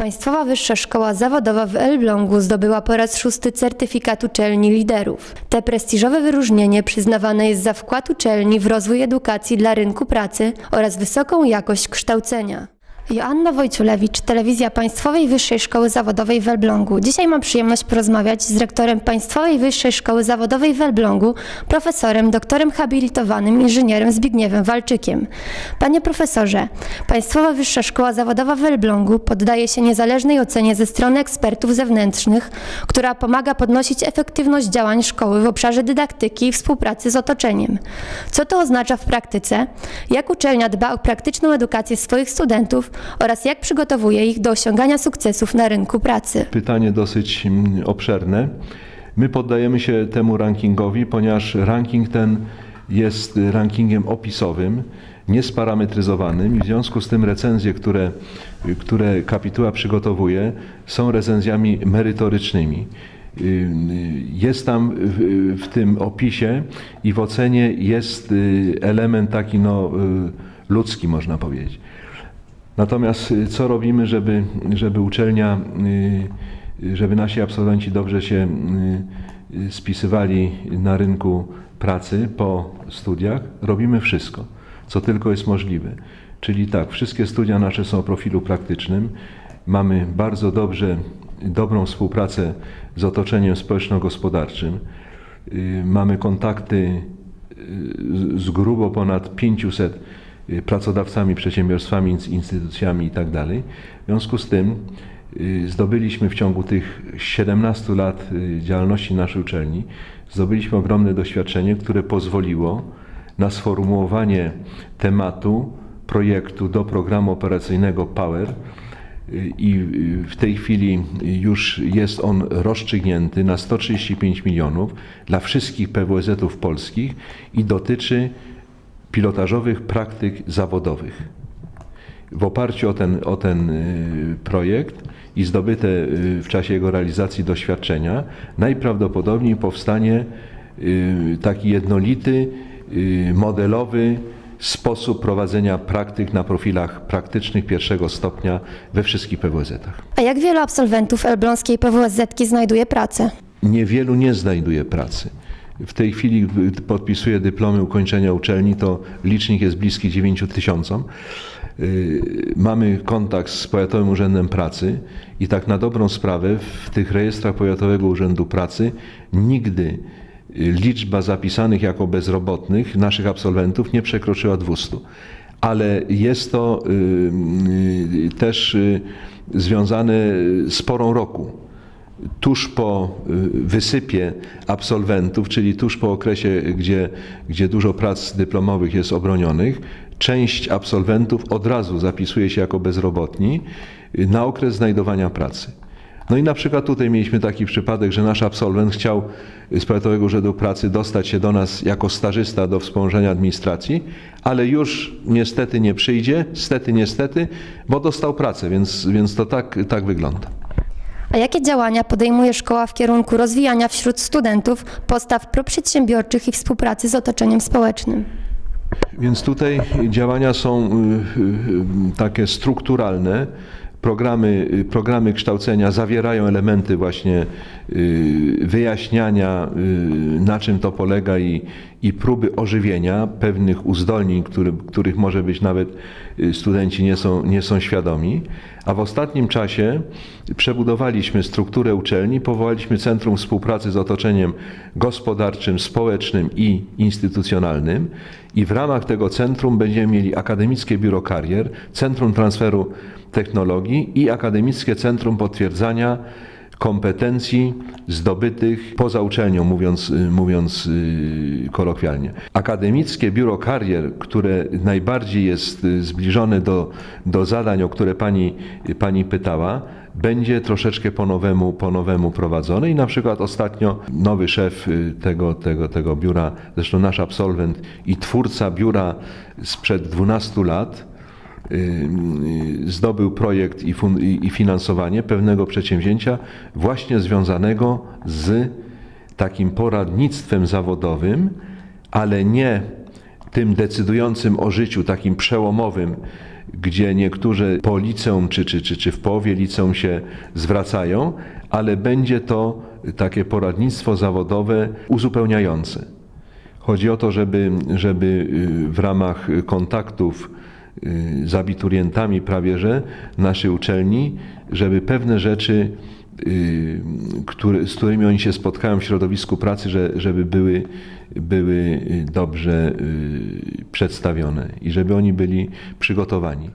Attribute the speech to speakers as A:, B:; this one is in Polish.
A: Państwowa Wyższa Szkoła Zawodowa w Elblągu zdobyła po raz szósty certyfikat uczelni liderów. Te prestiżowe wyróżnienie przyznawane jest za wkład uczelni w rozwój edukacji dla rynku pracy oraz wysoką jakość kształcenia. Joanna Wojciulewicz, Telewizja Państwowej Wyższej Szkoły Zawodowej w Elblągu. Dzisiaj mam przyjemność porozmawiać z rektorem Państwowej Wyższej Szkoły Zawodowej w Elblągu, profesorem, doktorem habilitowanym, inżynierem Zbigniewem Walczykiem. Panie profesorze, Państwowa Wyższa Szkoła Zawodowa w Elblągu poddaje się niezależnej ocenie ze strony ekspertów zewnętrznych, która pomaga podnosić efektywność działań szkoły w obszarze dydaktyki i współpracy z otoczeniem. Co to oznacza w praktyce? Jak uczelnia dba o praktyczną edukację swoich studentów oraz jak przygotowuje ich do osiągania sukcesów na rynku pracy?
B: Pytanie dosyć mm, obszerne. My poddajemy się temu rankingowi, ponieważ ranking ten jest rankingiem opisowym, niesparametryzowanym i w związku z tym recenzje, które, które kapituła przygotowuje, są recenzjami merytorycznymi. Y, Jest tam w, w tym opisie i w ocenie jest y, element taki no, y, ludzki, można powiedzieć. Natomiast y, co robimy, żeby, żeby uczelnia, y, y, żeby nasi absolwenci dobrze się spisywali na rynku pracy po studiach? Robimy wszystko, co tylko jest możliwe. Czyli tak, wszystkie studia nasze są o profilu praktycznym. Mamy bardzo dobrze, dobrą współpracę z otoczeniem społeczno-gospodarczym. Mamy kontakty z grubo ponad 500 y, pracodawcami, przedsiębiorstwami, instytucjami itd. W związku z tym y, zdobyliśmy w ciągu tych 17 lat y, działalności naszej uczelni, zdobyliśmy ogromne doświadczenie, które pozwoliło na sformułowanie tematu projektu do programu operacyjnego POWER i w tej chwili już jest on rozstrzygnięty na 135 milionów dla wszystkich PWZ-ów polskich i dotyczy pilotażowych praktyk zawodowych. W oparciu o ten, o ten y, projekt i zdobyte y, w czasie jego realizacji doświadczenia, najprawdopodobniej powstanie y, taki jednolity, modelowy sposób prowadzenia praktyk na profilach praktycznych pierwszego stopnia we wszystkich PWZ-ach.
A: A jak wielu absolwentów elbląskiej PWSZ znajduje pracę?
B: Niewielu nie znajduje pracy. W tej chwili podpisuje dyplomy ukończenia uczelni, to licznik jest bliski 9 tysiącom. Y, Mamy kontakt z Powiatowym Urzędem Pracy i tak na dobrą sprawę w tych rejestrach Powiatowego Urzędu Pracy nigdy y, liczba zapisanych jako bezrobotnych naszych absolwentów nie przekroczyła 200. Ale jest to y, też związane z porą roku tuż po y, wysypie absolwentów, czyli tuż po okresie, gdzie, gdzie dużo prac dyplomowych jest obronionych, część absolwentów od razu zapisuje się jako bezrobotni y, na okres znajdowania pracy. No i na przykład tutaj mieliśmy taki przypadek, że nasz absolwent chciał z Powiatowego Urzędu Pracy dostać się do nas jako stażysta do wspomożenia administracji, ale już niestety nie przyjdzie, stety, niestety, bo dostał pracę, więc, więc to tak, tak wygląda.
A: A jakie działania podejmuje szkoła w kierunku rozwijania wśród studentów postaw proprzedsiębiorczych i współpracy z otoczeniem społecznym?
B: Więc tutaj działania są y, y, takie strukturalne. Programy, y, programy kształcenia zawierają elementy właśnie y, wyjaśniania, y, na czym to polega i, i próby ożywienia pewnych uzdolnień, który, których może być nawet studenci nie są, nie są świadomi. A w ostatnim czasie przebudowaliśmy strukturę uczelni, powołaliśmy Centrum Współpracy z otoczeniem gospodarczym, społecznym i instytucjonalnym i w ramach tego centrum będziemy mieli Akademickie Biuro Karier, Centrum Transferu Technologii i Akademickie Centrum Potwierdzania kompetencji zdobytych poza uczelnią, mówiąc, y, mówiąc y, kolokwialnie. Akademickie Biuro Karier, które najbardziej jest y, zbliżone do, do zadań, o które pani, pani pytała, będzie troszeczkę po nowemu, po nowemu prowadzone i na przykład ostatnio nowy szef tego, tego, tego biura, zresztą nasz absolwent i twórca biura sprzed 12 lat, zdobył projekt i, fun- i finansowanie pewnego przedsięwzięcia właśnie związanego z takim poradnictwem zawodowym, ale nie tym decydującym o życiu, takim przełomowym, gdzie niektórzy po liceum czy, czy, czy, czy w połowie liceum się zwracają, ale będzie to takie poradnictwo zawodowe uzupełniające. Chodzi o to, żeby, żeby y, w ramach kontaktów y, z abiturientami prawie że naszej uczelni, żeby pewne rzeczy, y, z którymi oni się spotkają w środowisku pracy, że, żeby były, były y, dobrze y, przedstawione i żeby oni byli przygotowani.